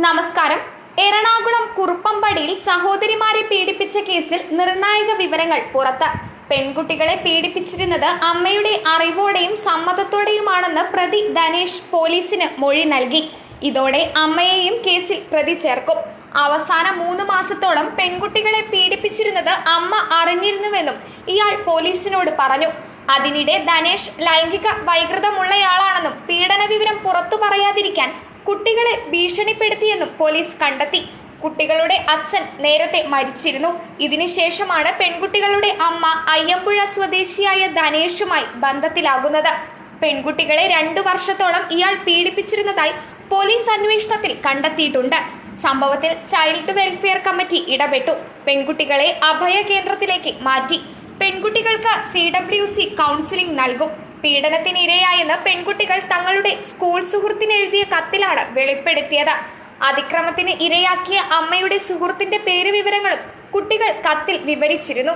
നമസ്കാരം. എറണാകുളം കുറുപ്പമ്പടിയിൽ സഹോദരിമാരെ പീഡിപ്പിച്ച കേസിൽ നിർണായക വിവരങ്ങൾ പുറത്ത്. പെൺകുട്ടികളെ പീഡിപ്പിച്ചിരുന്നത് അമ്മയുടെ അറിവോടെയും സമ്മതത്തോടെയുമാണെന്ന് പ്രതി ധനേഷ് പോലീസിന് മൊഴി നൽകി. ഇതോടെ അമ്മയെയും കേസിൽ പ്രതി ചേർക്കും. അവസാന മൂന്ന് മാസത്തോളം പെൺകുട്ടികളെ പീഡിപ്പിച്ചിരുന്നത് അമ്മ അറിഞ്ഞിരുന്നുവെന്നും ഇയാൾ പോലീസിനോട് പറഞ്ഞു. അതിനിടെ ധനേഷ് ലൈംഗിക വൈകൃതമുള്ളയാളാണെന്നും പീഡന വിവരം പുറത്തു പറയാതിരിക്കാൻ കുട്ടികളെ ഭീഷണിപ്പെടുത്തിയെന്നും പോലീസ് കണ്ടെത്തി. കുട്ടികളുടെ അച്ഛൻ നേരത്തെ മരിച്ചിരുന്നു. ഇതിനുശേഷമാണ് പെൺകുട്ടികളുടെ അമ്മ അയ്യമ്പുഴ സ്വദേശിയായ ധനേഷുമായി ബന്ധത്തിലാകുന്നത്. പെൺകുട്ടികളെ രണ്ടു വർഷത്തോളം ഇയാൾ പീഡിപ്പിച്ചിരുന്നതായി പോലീസ് അന്വേഷണത്തിൽ കണ്ടെത്തിയിട്ടുണ്ട്. സംഭവത്തിൽ ചൈൽഡ് വെൽഫെയർ കമ്മിറ്റി ഇടപെട്ടു. പെൺകുട്ടികളെ അഭയ കേന്ദ്രത്തിലേക്ക് മാറ്റി. പെൺകുട്ടികൾക്ക് സി ഡബ്ല്യു സി കൗൺസിലിംഗ് നൽകും. പീഡനത്തിന് ഇരയായെന്ന് പെൺകുട്ടികൾ തങ്ങളുടെ സ്കൂൾ സുഹൃത്തിന് എഴുതിയ കത്തിലാണ് വെളിപ്പെടുത്തിയത്. അതിക്രമത്തിന് ഇരയാക്കിയ അമ്മയുടെ സുഹൃത്തിന്റെ പേര് വിവരങ്ങളും കുട്ടികൾ കത്തിൽ വിവരിച്ചിരുന്നു.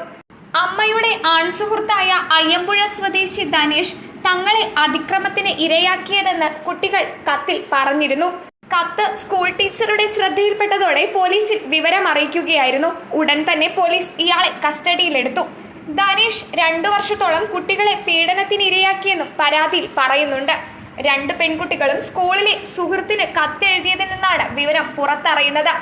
അമ്മയുടെ ആൺസുഹൃത്തായ അയ്യമ്പുഴ സ്വദേശി ധനേഷ് തങ്ങളെ അതിക്രമത്തിന് ഇരയാക്കിയതെന്ന് കുട്ടികൾ കത്തിൽ പറഞ്ഞിരുന്നു. കത്ത് സ്കൂൾ ടീച്ചറുടെ ശ്രദ്ധയിൽപ്പെട്ടതോടെ പോലീസിൽ വിവരം അറിയിക്കുകയായിരുന്നു ഉടൻ തന്നെ പോലീസ് ഇയാളെ കസ്റ്റഡിയിലെടുത്തു. ധനേഷ് രണ്ടു വർഷത്തോളം കുട്ടികളെ പീഡനത്തിനിരയാക്കിയെന്നും പരാതിയിൽ പറയുന്നുണ്ട്. രണ്ട് പെൺകുട്ടികളും സ്കൂളിലെ സുഹൃത്തിന് കത്തെഴുതിയതിൽ നിന്നാണ് വിവരം പുറത്തറിയുന്നത്.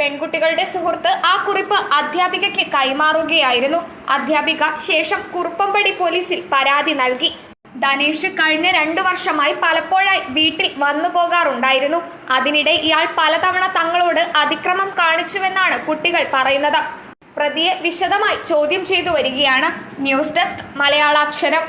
പെൺകുട്ടികളുടെ സുഹൃത്ത് ആ കുറിപ്പ് അധ്യാപികയ്ക്ക് കൈമാറുകയായിരുന്നു. അധ്യാപിക ശേഷം കുറുപ്പംപടി പോലീസിൽ പരാതി നൽകി. ധനേഷ് കഴിഞ്ഞ രണ്ടു വർഷമായി പലപ്പോഴായി വീട്ടിൽ വന്നു പോകാറുണ്ടായിരുന്നു. അതിനിടെ ഇയാൾ പലതവണ തങ്ങളോട് അതിക്രമം കാണിച്ചുവെന്നാണ് കുട്ടികൾ പറയുന്നത്. പ്രതിയെ വിശദമായി ചോദ്യം ചെയ്തു വരികയാണ് ന്യൂസ് ഡെസ്ക് മലയാളാക്ഷരം.